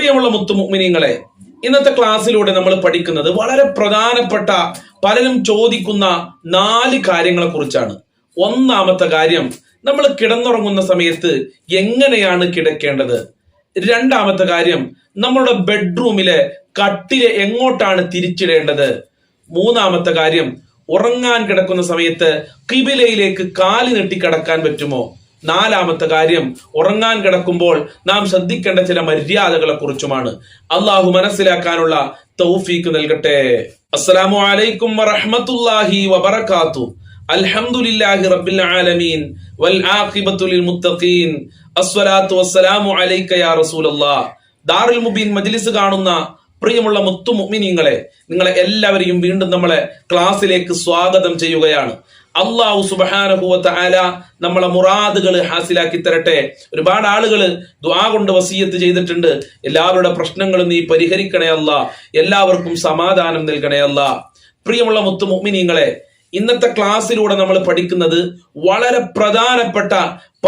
പ്രിയമുള്ള മുത്തുമിനിങ്ങളെ ഇന്നത്തെ ക്ലാസ്സിലൂടെ നമ്മൾ പഠിക്കുന്നത് വളരെ പ്രധാനപ്പെട്ട പലരും ചോദിക്കുന്ന നാല് കാര്യങ്ങളെ കുറിച്ചാണ്. ഒന്നാമത്തെ കാര്യം നമ്മൾ കിടന്നുറങ്ങുന്ന സമയത്ത് എങ്ങനെയാണ് കിടക്കേണ്ടത്? രണ്ടാമത്തെ കാര്യം നമ്മളുടെ ബെഡ്റൂമിലെ കട്ടിൽ എങ്ങോട്ടാണ് തിരിച്ചിടേണ്ടത്? മൂന്നാമത്തെ കാര്യം ഉറങ്ങാൻ കിടക്കുന്ന സമയത്ത് കിബിലയിലേക്ക് കാൽ നീട്ടി കിടക്കാൻ പറ്റുമോ? നാലാമത്തെ കാര്യം ഉറങ്ങാൻ കിടക്കുമ്പോൾ നാം ശ്രദ്ധിക്കേണ്ട ചില മര്യാദകളെ കുറിച്ചുമാണ് അള്ളാഹു മനസ്സിലാക്കാനുള്ള തൗഫീക്ക് നൽകട്ടെ. അസ്സലാമു അലൈക്കും വറഹ്മത്തുള്ളാഹി വബറകാത്തു. അൽഹംദുലില്ലാഹി റബ്ബിൽ ആലമീൻ. വൽ ആഖിബത്തു ലിൽ മുത്തഖീൻ. അസ്സലാത്തു വസ്സലാമു അലൈക യാ റസൂലല്ലാഹ് ദാറുൽ മുബീൻ മജ്ലിസ് കാണുന്ന പ്രിയമുള്ള മുത്തു മുഅ്മിനീങ്ങളെ നിങ്ങളെ എല്ലാവരെയും വീണ്ടും നമ്മളെ ക്ലാസ്സിലേക്ക് സ്വാഗതം ചെയ്യുകയാണ്. അള്ളാഹു സുബഹാനഹുവത്ത ആല നമ്മളെ മുറാദുകൾ ഹാസിലാക്കി തരട്ടെ. ഒരുപാട് ആളുകൾ ദ്വാ കൊണ്ട് വസീയത്ത് ചെയ്തിട്ടുണ്ട്. എല്ലാവരുടെ പ്രശ്നങ്ങളും നീ പരിഹരിക്കണേ അല്ല എല്ലാവർക്കും സമാധാനം നൽകണേ അല്ല പ്രിയമുള്ള മുത്തു മുഅ്മിനീങ്ങളെ ഇന്നത്തെ ക്ലാസ്സിലൂടെ നമ്മൾ പഠിക്കുന്നത് വളരെ പ്രധാനപ്പെട്ട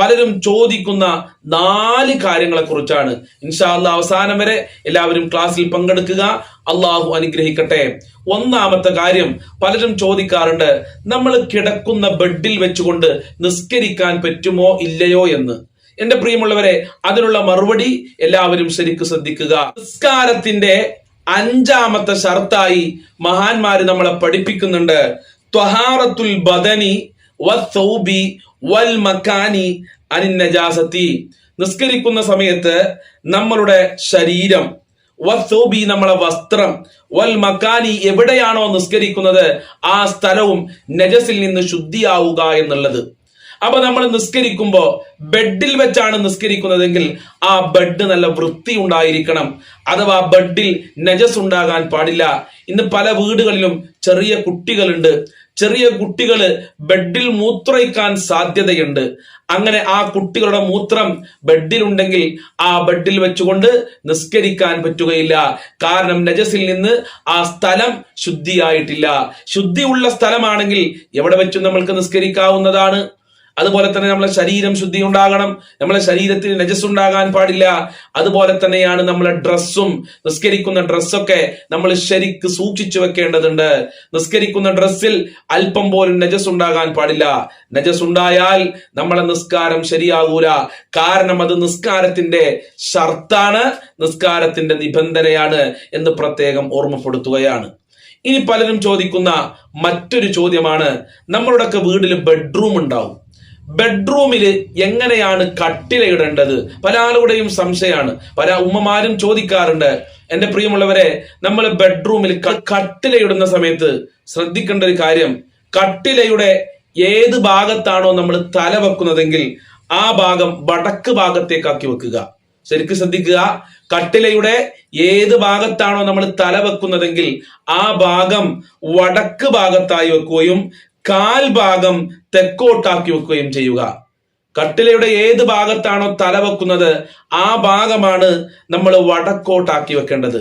പലരും ചോദിക്കുന്ന നാല് കാര്യങ്ങളെ കുറിച്ചാണ് ഇൻഷാല്ല അവസാനം വരെ എല്ലാവരും ക്ലാസ്സിൽ പങ്കെടുക്കുക. അള്ളാഹു അനുഗ്രഹിക്കട്ടെ. ഒന്നാമത്തെ കാര്യം പലരും ചോദിക്കാറുണ്ട് നമ്മൾ കിടക്കുന്ന ബെഡിൽ വെച്ചുകൊണ്ട് നിസ്കരിക്കാൻ പറ്റുമോ ഇല്ലയോ എന്ന്? എന്റെ പ്രിയമുള്ളവരെ അതിനുള്ള മറുപടി എല്ലാവരും ശരിക്കും ശ്രദ്ധിക്കുക. നിസ്കാരത്തിന്റെ അഞ്ചാമത്തെ ഷർത്തായി മഹാന്മാര് നമ്മളെ പഠിപ്പിക്കുന്നുണ്ട്. ത്വഹാറത്തുൽ ബദനി വസ്സൗബി വൽ മക്കാനി അനിൻ നജാസത്തി. നിസ്കരിക്കുന്ന സമയത്ത് നമ്മളുടെ ശരീരം വസ്സൗബി നമ്മളെ വസ്ത്രം വൽ മക്കാനി എവിടെയാണോ നിസ്കരിക്കുന്നത് ആ സ്ഥലവും നജസിൽ നിന്ന് ശുദ്ധിയാവുക എന്നുള്ളത്. അപ്പൊ നമ്മൾ നിസ്കരിക്കുമ്പോൾ ബെഡിൽ വെച്ചാണ് നിസ്കരിക്കുന്നതെങ്കിൽ ആ ബെഡ് നല്ല വൃത്തി ഉണ്ടായിരിക്കണം. അഥവാ ബെഡിൽ നജസ് ഉണ്ടാകാൻ പാടില്ല. ഇന്ന് പല വീടുകളിലും ചെറിയ കുട്ടികളുണ്ട്. ചെറിയ കുട്ടികൾ ബെഡിൽ മൂത്രയിക്കാൻ സാധ്യതയുണ്ട്. അങ്ങനെ ആ കുട്ടികളുടെ മൂത്രം ബെഡിലുണ്ടെങ്കിൽ ആ ബെഡിൽ വെച്ചുകൊണ്ട് നിസ്കരിക്കാൻ പറ്റുകയില്ല. കാരണം നജസിൽ നിന്ന് ആ സ്ഥലം ശുദ്ധിയായിട്ടില്ല. ശുദ്ധിയുള്ള സ്ഥലമാണെങ്കിൽ എവിടെ വെച്ചും നമ്മൾക്ക് നിസ്കരിക്കാവുന്നതാണ്. അതുപോലെ തന്നെ നമ്മളെ ശരീരം ശുദ്ധി ഉണ്ടാകണം നമ്മളെ ശരീരത്തിൽ നജസ് ഉണ്ടാകാൻ പാടില്ല. അതുപോലെ തന്നെയാണ് നമ്മളെ ഡ്രസ്സും നിസ്കരിക്കുന്ന ഡ്രസ്സൊക്കെ നമ്മൾ ശരിക്ക് സൂക്ഷിച്ചു വെക്കേണ്ടതുണ്ട്. നിസ്കരിക്കുന്ന ഡ്രസ്സിൽ അല്പം പോലും നജസ് ഉണ്ടാകാൻ പാടില്ല. നജസ് ഉണ്ടായാൽ നമ്മളെ നിസ്കാരം ശരിയാകൂല. കാരണം അത് നിസ്കാരത്തിന്റെ ഷർത്താണ് നിസ്കാരത്തിന്റെ നിബന്ധനയാണ് എന്ന് പ്രത്യേകം ഓർമ്മപ്പെടുത്തുകയാണ്. ഇനി പലരും ചോദിക്കുന്ന മറ്റൊരു ചോദ്യമാണ് നമ്മളുടെയൊക്കെ വീട്ടിൽ ബെഡ്റൂം ഉണ്ടാവും. ബെഡ്റൂമിൽ എങ്ങനെയാണ് കട്ടിലയിടേണ്ടത് പല ആളുകളുടെയും സംശയമാണ്. പല ഉമ്മമാരും ചോദിക്കാറുണ്ട്. എന്റെ പ്രിയമുള്ളവരെ നമ്മൾ ബെഡ്റൂമിൽ കട്ടിലയിടുന്ന സമയത്ത് ശ്രദ്ധിക്കേണ്ട ഒരു കാര്യം കട്ടിലയുടെ ഏത് ഭാഗത്താണോ നമ്മൾ തല വെക്കുന്നതെങ്കിൽ ആ ഭാഗം വടക്ക് ഭാഗത്തേക്കാക്കി വെക്കുക. ശരിക്കും ശ്രദ്ധിക്കുക. കട്ടിലയുടെ ഏത് ഭാഗത്താണോ നമ്മൾ തല വെക്കുന്നതെങ്കിൽ ആ ഭാഗം വടക്ക് ഭാഗത്തായി വെക്കുകയും കാൽ ഭാഗം തെക്കോട്ടാക്കി വെക്കുകയും ചെയ്യുക. കട്ടിലയുടെ ഏത് ഭാഗത്താണോ തല വെക്കുന്നത് ആ ഭാഗമാണ് നമ്മൾ വടക്കോട്ടാക്കി വെക്കേണ്ടത്.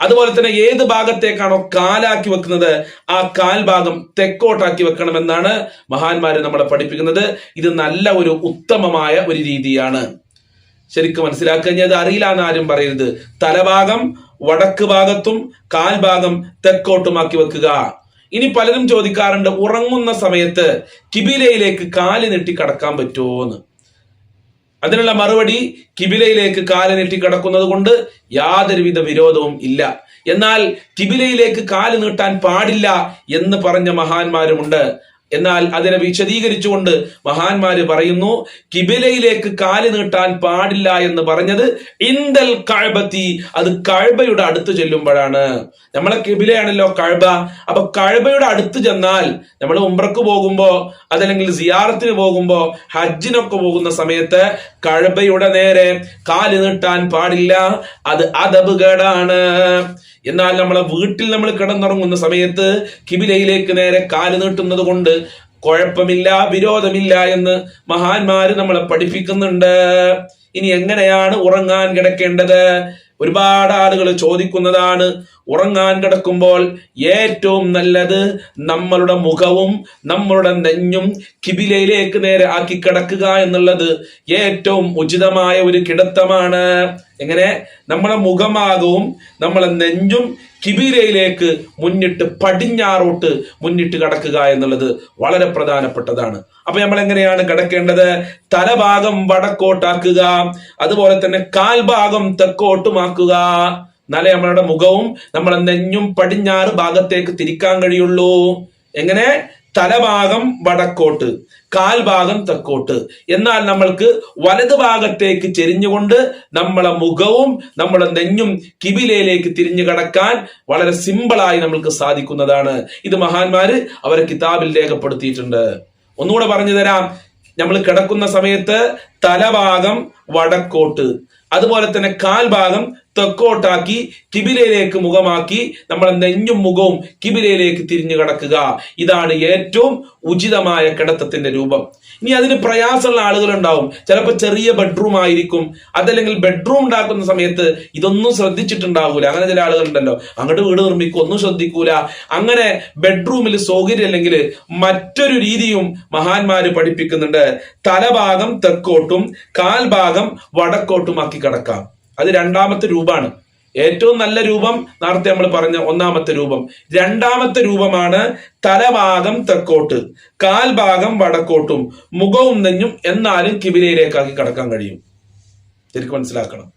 അതുപോലെ തന്നെ ഏത് ഭാഗത്തേക്കാണോ കാലാക്കി വെക്കുന്നത് ആ കാൽഭാഗം തെക്കോട്ടാക്കി വെക്കണമെന്നാണ് മഹാന്മാര് നമ്മളെ പഠിപ്പിക്കുന്നത്. ഇത് നല്ല ഒരു ഉത്തമമായ ഒരു രീതിയാണ്. ശരിക്കും മനസ്സിലാക്കുക അത് അറിയില്ല എന്നാരും പറയരുത്. തലഭാഗം വടക്ക് ഭാഗത്തും കാൽഭാഗം തെക്കോട്ടുമാക്കി വെക്കുക. ഇനി പലരും ചോദിക്കാറുണ്ട് ഉറങ്ങുന്ന സമയത്ത് കിബിലയിലേക്ക് കാൽ നെട്ടി കടക്കാൻ പറ്റുമോ എന്ന് അതിനുള്ള മറുപടി കിബിലയിലേക്ക് കാൽ നീട്ടി കിടക്കുന്നത് കൊണ്ട് യാതൊരുവിധ വിരോധവും ഇല്ല. എന്നാൽ കിബിലയിലേക്ക് കാൽ നീട്ടാൻ പാടില്ല എന്ന് പറഞ്ഞ മഹാന്മാരുമുണ്ട്. എന്നാൽ അതിനെ വിശദീകരിച്ചുകൊണ്ട് മഹാന്മാര് പറയുന്നു കിബിലയിലേക്ക് കാൽ നീട്ടാൻ പാടില്ല എന്ന് പറഞ്ഞത് ഇന്ദൽ കഴബത്തി അത് കഴബയുടെ അടുത്ത് ചെല്ലുമ്പോഴാണ്. നമ്മളെ കിബിലയാണല്ലോ കഴബ അപ്പൊ കഴബയുടെ അടുത്ത് ചെന്നാൽ നമ്മൾ ഉംറക്ക് പോകുമ്പോ അതല്ലെങ്കിൽ സിയാറത്തിന് പോകുമ്പോ ഹജ്ജിനൊക്കെ പോകുന്ന സമയത്ത് കഴബയുടെ നേരെ കാൽ നീട്ടാൻ പാടില്ല. അത് അതപകടാണ് എന്നാൽ നമ്മളെ വീട്ടിൽ നമ്മൾ കിടന്നുറങ്ങുന്ന സമയത്ത് കിബിലയിലേക്ക് നേരെ കാൽ നീട്ടുന്നത് കൊണ്ട് കുഴപ്പമില്ല വിരോധമില്ല എന്ന് മഹാന്മാര് നമ്മളെ പഠിപ്പിക്കുന്നുണ്ട്. ഇനി എങ്ങനെയാണ് ഉറങ്ങാൻ കിടക്കേണ്ടത്? ഒരുപാട് ആളുകൾ ചോദിക്കുന്നതാണ് ഉറങ്ങാൻ കിടക്കുമ്പോൾ ഏറ്റവും നല്ലത് നമ്മളുടെ മുഖവും നമ്മളുടെ നെഞ്ഞും കിബിലയിലേക്ക് നേരെ ആക്കി കിടക്കുക എന്നുള്ളത് ഏറ്റവും ഉചിതമായ ഒരു കിടത്തമാണ്. എങ്ങനെ? നമ്മളെ മുഖമാകവും നമ്മളെ നെഞ്ചും കിബിലയിലേക്ക് മുന്നിട്ട് പടിഞ്ഞാറോട്ട് മുന്നിട്ട് കിടക്കുക എന്നുള്ളത് വളരെ പ്രധാനപ്പെട്ടതാണ്. അപ്പൊ നമ്മൾ എങ്ങനെയാണ് കിടക്കേണ്ടത്? തലഭാഗം വടക്കോട്ടാക്കുക അതുപോലെ തന്നെ കാൽഭാഗം തെക്കോട്ടുമാക്കുക. എന്നാലേ നമ്മളുടെ മുഖവും നമ്മളെ നെഞ്ഞും പടിഞ്ഞാറ് ഭാഗത്തേക്ക് തിരിക്കാൻ കഴിയുള്ളൂ. എങ്ങനെ? തലഭാഗം വടക്കോട്ട് കാൽഭാഗം തെക്കോട്ട്. എന്നാൽ നമ്മൾക്ക് വലത് ഭാഗത്തേക്ക് ചെരിഞ്ഞുകൊണ്ട് നമ്മളെ മുഖവും നമ്മളെ നെഞ്ഞും കിബിലയിലേക്ക് തിരിഞ്ഞു കടക്കാൻ വളരെ സിമ്പിളായി നമ്മൾക്ക് സാധിക്കുന്നതാണ്. ഇത് മഹാന്മാര് അവരെ കിതാബിൽ രേഖപ്പെടുത്തിയിട്ടുണ്ട്. ഒന്നുകൂടെ പറഞ്ഞു തരാം. നമ്മൾ കിടക്കുന്ന സമയത്ത് തലഭാഗം വടക്കോട്ട് അതുപോലെ തന്നെ കാൽഭാഗം തെക്കോട്ടാക്കി കിബിലയിലേക്ക് മുഖമാക്കി നമ്മൾ നെഞ്ഞും മുഖവും കിബിലയിലേക്ക് തിരിഞ്ഞു കിടക്കുക. ഇതാണ് ഏറ്റവും ഉചിതമായ കിടത്തത്തിന്റെ രൂപം. ഇനി അതിന് പ്രയാസമുള്ള ആളുകൾ ഉണ്ടാവും ചിലപ്പോൾ ചെറിയ ബെഡ്റൂം ആയിരിക്കും. അതല്ലെങ്കിൽ ബെഡ്റൂം ഉണ്ടാക്കുന്ന സമയത്ത് ഇതൊന്നും ശ്രദ്ധിച്ചിട്ടുണ്ടാവൂല. അങ്ങനെ ചില ആളുകൾ ഉണ്ടല്ലോ അങ്ങോട്ട് വീട് നിർമ്മിക്കും ഒന്നും ശ്രദ്ധിക്കൂല. അങ്ങനെ ബെഡ്റൂമിൽ സൗകര്യം അല്ലെങ്കിൽ മറ്റൊരു രീതിയും മഹാന്മാര് പഠിപ്പിക്കുന്നുണ്ട്. തലഭാഗം തെക്കോട്ടും കാൽഭാഗം വടക്കോട്ടുമാക്കി കിടക്കാം. അത് രണ്ടാമത്തെ രൂപമാണ്. ഏറ്റവും നല്ല രൂപം നേരത്തെ നമ്മൾ പറഞ്ഞ ഒന്നാമത്തെ രൂപം. രണ്ടാമത്തെ രൂപമാണ് തലഭാഗം തെക്കോട്ട് കാൽഭാഗം വടക്കോട്ടും മുഖവും നെഞ്ഞും എന്നാലും കിബിലയിലേക്കാക്കി കടക്കാൻ കഴിയും. ശരിക്കും മനസ്സിലാക്കണം.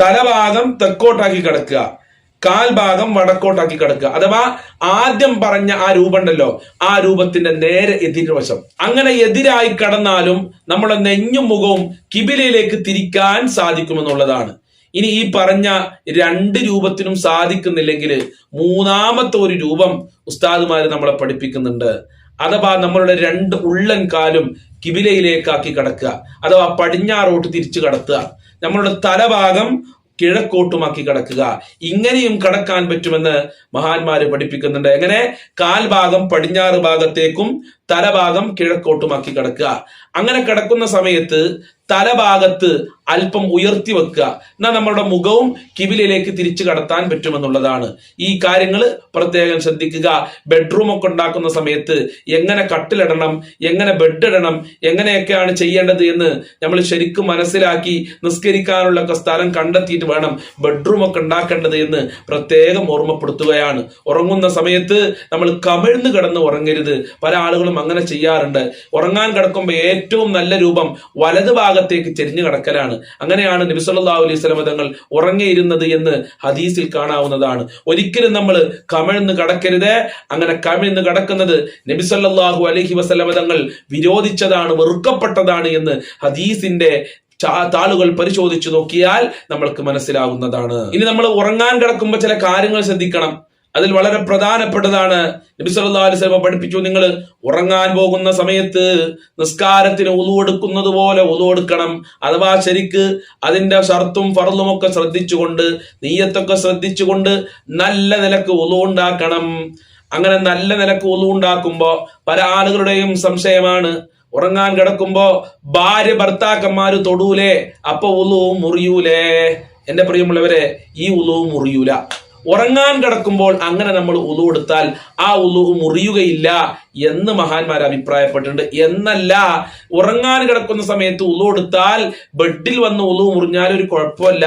തലഭാഗം തെക്കോട്ടാക്കി കിടക്കുക കാൽഭാഗം വടക്കോട്ടാക്കി കിടക്കുക. അഥവാ ആദ്യം പറഞ്ഞ ആ രൂപം ഉണ്ടല്ലോ ആ രൂപത്തിന്റെ നേരെ എതിർവശം അങ്ങനെ എതിരായി കടന്നാലും നമ്മുടെ നെഞ്ഞും മുഖവും കിബിലയിലേക്ക് തിരിക്കാൻ സാധിക്കുമെന്നുള്ളതാണ്. ഇനി ഈ പറഞ്ഞ രണ്ട് രൂപത്തിനും സാധിക്കുന്നില്ലെങ്കിൽ മൂന്നാമത്തെ ഒരു രൂപം ഉസ്താദുമാര് നമ്മളെ പഠിപ്പിക്കുന്നുണ്ട്. അഥവാ നമ്മളുടെ രണ്ട് ഉള്ളൻ കാലും കിബിലയിലേക്കാക്കി കിടക്കുക. അഥവാ പടിഞ്ഞാറോട്ട് തിരിച്ചു കടത്തുക. നമ്മളുടെ തലഭാഗം കിഴക്കോട്ടുമാക്കി കിടക്കുക. ഇങ്ങനെയും കടക്കാൻ പറ്റുമെന്ന് മഹാന്മാര് പഠിപ്പിക്കുന്നുണ്ട്. എങ്ങനെ? കാൽഭാഗം പടിഞ്ഞാറ് ഭാഗത്തേക്കും തലഭാഗം കിഴക്കോട്ടുമാക്കി കിടക്കുക. അങ്ങനെ കിടക്കുന്ന സമയത്ത് തലഭാഗത്ത് അല്പം ഉയർത്തി വെക്കുക. എന്നാൽ നമ്മുടെ മുഖവും കിബിലയിലേക്ക് തിരിച്ചു കടത്താൻ പറ്റുമെന്നുള്ളതാണ്. ഈ കാര്യങ്ങൾ പ്രത്യേകം ശ്രദ്ധിക്കുക. ബെഡ്റൂം ഒക്കെ ഉണ്ടാക്കുന്ന സമയത്ത് എങ്ങനെ കട്ടിലിടണം എങ്ങനെ ബെഡ് ഇടണം എങ്ങനെയൊക്കെയാണ് ചെയ്യേണ്ടത് എന്ന് നമ്മൾ ശരിക്കും മനസ്സിലാക്കി നിസ്കരിക്കാനുള്ള ഒക്കെ സ്ഥലം കണ്ടെത്തിയിട്ട് വേണം ബെഡ്റൂം ഒക്കെ ഉണ്ടാക്കേണ്ടത് എന്ന് പ്രത്യേകം ഓർമ്മപ്പെടുത്തുകയാണ്. ഉറങ്ങുന്ന സമയത്ത് നമ്മൾ കമിഴ്ന്ന് കിടന്ന് ഉറങ്ങരുത്. പല ആളുകളും അങ്ങനെ ചെയ്യാറുണ്ട്. ഉറങ്ങാൻ കിടക്കുമ്പോൾ ഏറ്റവും നല്ല രൂപം വലത് ഭാഗത്തേക്ക് ചെരിഞ്ഞു കിടക്കലാണ്. അങ്ങനെയാണ് നബി സല്ലല്ലാഹു അലൈഹി വസല്ലം തങ്ങൾ ഉറങ്ങിയിരുന്നത് എന്ന് ഹദീസിൽ കാണാവുന്നതാണ്. ഒരിക്കലും നമ്മൾ കമിഴ്ന്ന് കടക്കരുത്. അങ്ങനെ കമിഴ്ന്ന് കടക്കുന്നത് നബി സല്ലല്ലാഹു അലൈഹി വസല്ലം തങ്ങൾ വിരോധിച്ചതാണ് വെറുക്കപ്പെട്ടതാണ് എന്ന് ഹദീസിന്റെ താളുകൾ പരിശോധിച്ചു നോക്കിയാൽ നമ്മൾക്ക് മനസ്സിലാകുന്നതാണ് ഇനി നമ്മൾ ഉറങ്ങാൻ കിടക്കുമ്പോൾ ചില കാര്യങ്ങൾ ശ്രദ്ധിക്കണം. അതിൽ വളരെ പ്രധാനപ്പെട്ടതാണ്. നബി സല്ലല്ലാഹു അലൈഹി വസല്ലം പഠിപ്പിച്ചു നിങ്ങൾ ഉറങ്ങാൻ പോകുന്ന സമയത്ത് നിസ്കാരത്തിന് ഉളു എടുക്കുന്നത് പോലെ ഉളു എടുക്കണം അഥവാ ശരിക്ക് അതിന്റെ ഷർത്തും ഫറലും ഒക്കെ ശ്രദ്ധിച്ചുകൊണ്ട് നീയത്തൊക്കെ ശ്രദ്ധിച്ചുകൊണ്ട് നല്ല നിലയ്ക്ക് ഉളു ഉണ്ടാക്കണം. അങ്ങനെ നല്ല നിലയ്ക്ക് ഉളു ഉണ്ടാക്കുമ്പോൾ പല ആളുകളുടെയും സംശയമാണ്. ഉറങ്ങാൻ കിടക്കുമ്പോ ഭാര്യ ഭർത്താക്കന്മാര് തൊടൂലേ അപ്പൊ ഉളുവും മുറിയൂലേ. എന്റെ പ്രിയമുള്ളവരെ ഈ ഉളുവും മുറിയൂല. ഉറങ്ങാൻ കിടക്കുമ്പോൾ അങ്ങനെ നമ്മൾ ഉളു എടുത്താൽ ആ ഉളു മുറിയുകയില്ല എന്ന് മഹാന്മാർ അഭിപ്രായപ്പെട്ടിട്ടുണ്ട്. എന്നല്ല ഉറങ്ങാൻ കിടക്കുന്ന സമയത്ത് ഉളു എടുത്താൽ ബെഡിൽ വന്ന് ഉളു മുറിഞ്ഞാൽ ഒരു കുഴപ്പമല്ല.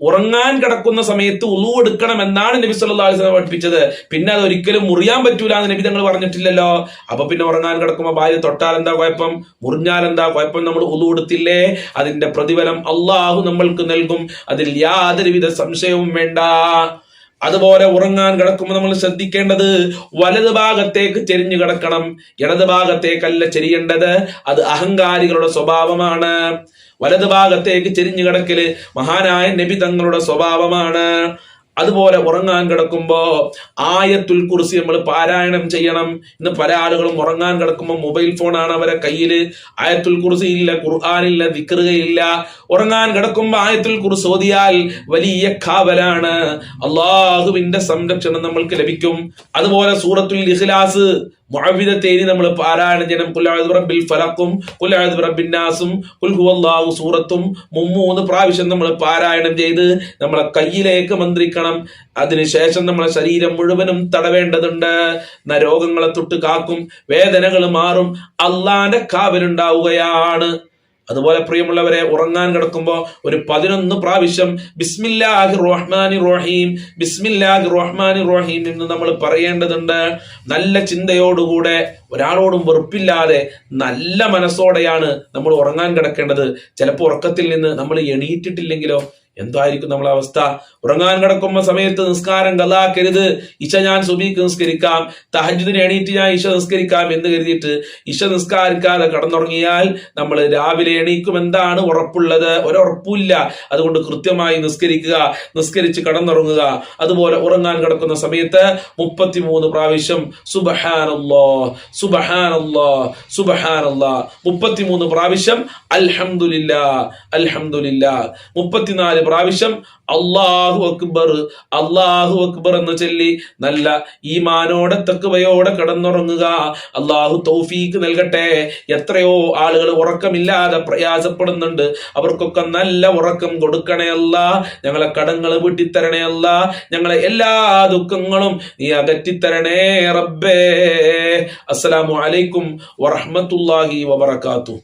ഉറങ്ങാൻ കിടക്കുന്ന സമയത്ത് ഉളു എടുക്കണം എന്നാണ് നബി സല്ലല്ലാഹു അലൈഹി വസല്ലം പഠിപ്പിച്ചത്. പിന്നെ അത് ഒരിക്കലും മുറിയാൻ പറ്റൂല എന്ന് നബി തങ്ങൾ പറഞ്ഞിട്ടില്ലല്ലോ. അപ്പൊ പിന്നെ ഉറങ്ങാൻ കിടക്കുമ്പോൾ ഭാര്യ തൊട്ടാൽ എന്താ കുഴപ്പം? മുറിഞ്ഞാൽ എന്താ കുഴപ്പം? നമ്മൾ ഉളു എടുത്തില്ലേ അതിന്റെ പ്രതിഫലം അള്ളാഹു നമ്മൾക്ക് നൽകും. അതിൽ യാതൊരുവിധ സംശയവും വേണ്ട. അതുപോലെ ഉറങ്ങാൻ കിടക്കുമ്പോൾ നമ്മൾ ശ്രദ്ധിക്കേണ്ടത് വലത് ഭാഗത്തേക്ക് ചെരിഞ്ഞു കിടക്കണം. ഇടത് ഭാഗത്തേക്കല്ല ചെരിയേണ്ടത്. അത് അഹങ്കാരികളുടെ സ്വഭാവമാണ്. വലത് ഭാഗത്തേക്ക് ചെരിഞ്ഞു കിടക്കൽ മഹാനായ നബി തങ്ങളുടെ സ്വഭാവമാണ്. അതുപോലെ ഉറങ്ങാൻ കിടക്കുമ്പോൾ ആയത്തുൽ കുറിച്ച് നമ്മൾ പാരായണം ചെയ്യണം ഇന്ന് പല ആളുകളും ഉറങ്ങാൻ കിടക്കുമ്പോൾ മൊബൈൽ ഫോണാണ് അവരെ കയ്യിൽ. ആയത്തുൽ കുറിസി ഇല്ല ഖുർആാനില്ല വിക്രുകയില്ല ഉറങ്ങാൻ കിടക്കുമ്പോൾ ആയത്തുൽ കുറിസ് ഓതിയാൽ വലിയ കാവലാണ്. അള്ളാഹുവിന്റെ സംരക്ഷണം നമ്മൾക്ക് ലഭിക്കും. അതുപോലെ സൂറത്തുൽ ഇഖ്ലാസ് മുഅവ്വിദത്തേനി നമ്മൾ പാരായണം ചെയ്യണം. കുല്ലാദ് റബ്ബിൽ ഫലക്കും ഖുൽ ഹുവല്ലാഹു സൂറത്തും മുമ്മൂന്ന് പ്രാവശ്യം നമ്മൾ പാരായണം ചെയ്ത് നമ്മളെ കയ്യിലേക്ക് മന്ത്രിക്കണം. അതിനുശേഷം നമ്മളെ ശരീരം മുഴുവനും തടവേണ്ടതുണ്ട്. രോഗങ്ങളെ തൊട്ട് കാക്കും വേദനകൾ മാറും. അള്ളാന്റെ കാവലുണ്ടാവുകയാണ്. അതുപോലെ പ്രിയമുള്ളവരെ ഉറങ്ങാൻ കിടക്കുമ്പോൾ ഒരു പതിനൊന്ന് പ്രാവശ്യം ബിസ്മില്ലാഹി റഹ്മാനി റഹീം ബിസ്മില്ലാഹി റഹ്മാനി റഹീം എന്ന് നമ്മൾ പറയേണ്ടതുണ്ട്. നല്ല ചിന്തയോടുകൂടെ ഒരാളോടും വെറുപ്പില്ലാതെ നല്ല മനസ്സോടെയാണ് നമ്മൾ ഉറങ്ങാൻ കിടക്കേണ്ടത്. ചിലപ്പോൾ ഉറക്കത്തിൽ നിന്ന് നമ്മൾ എണീറ്റിട്ടില്ലെങ്കിലോ എന്തായിരിക്കും നമ്മളെ അവസ്ഥ? ഉറങ്ങാൻ കിടക്കുന്ന സമയത്ത് നിസ്കാരം കലാക്കരുത് ഇശ ഞാൻ സുബീക്ക് നിസ്കരിക്കാം. തഹജുദിന് എണീറ്റ് ഞാൻ ഇശ നിസ്കരിക്കാം എന്ന് കരുതിയിട്ട് ഇശ നിസ്കാരിക്കാതെ കടന്നുറങ്ങിയാൽ നമ്മൾ രാവിലെ എണീക്കും. എന്താണ് ഉറപ്പുള്ളത്? ഒരുറപ്പില്ല അതുകൊണ്ട് കൃത്യമായി നിസ്കരിക്കുക നിസ്കരിച്ച് കടന്നുറങ്ങുക. അതുപോലെ ഉറങ്ങാൻ കിടക്കുന്ന സമയത്ത് മുപ്പത്തിമൂന്ന് പ്രാവശ്യം സുബഹാനല്ലോ സുബഹാനല്ലോ സുബഹാനല്ലോ മുപ്പത്തിമൂന്ന് പ്രാവശ്യം അൽഹമുല്ല അൽഹമുല്ല മുപ്പത്തിനാല് പ്രാവശ്യം അള്ളാഹു അക്ബർ അള്ളാഹു അക്ബർ എന്ന് ചൊല്ലി നല്ല ഈമാനോടെ തെക്കുവയോടെ കടന്നുറങ്ങുക. അള്ളാഹു തൗഫീക്ക് നൽകട്ടെ. എത്രയോ ആളുകൾ ഉറക്കമില്ലാതെ പ്രയാസപ്പെടുന്നുണ്ട്. അവർക്കൊക്കെ നല്ല ഉറക്കം കൊടുക്കണേ അല്ല. ഞങ്ങളെ കടങ്ങൾ വീട്ടിത്തരണേ അല്ല. ഞങ്ങളെ എല്ലാ ദുഃഖങ്ങളും നീ അകറ്റിത്തരണേ റബ്ബേ. അസ്സലാമു അലൈക്കും വറഹ്മത്തുള്ളാഹി വബറകാതുഹു.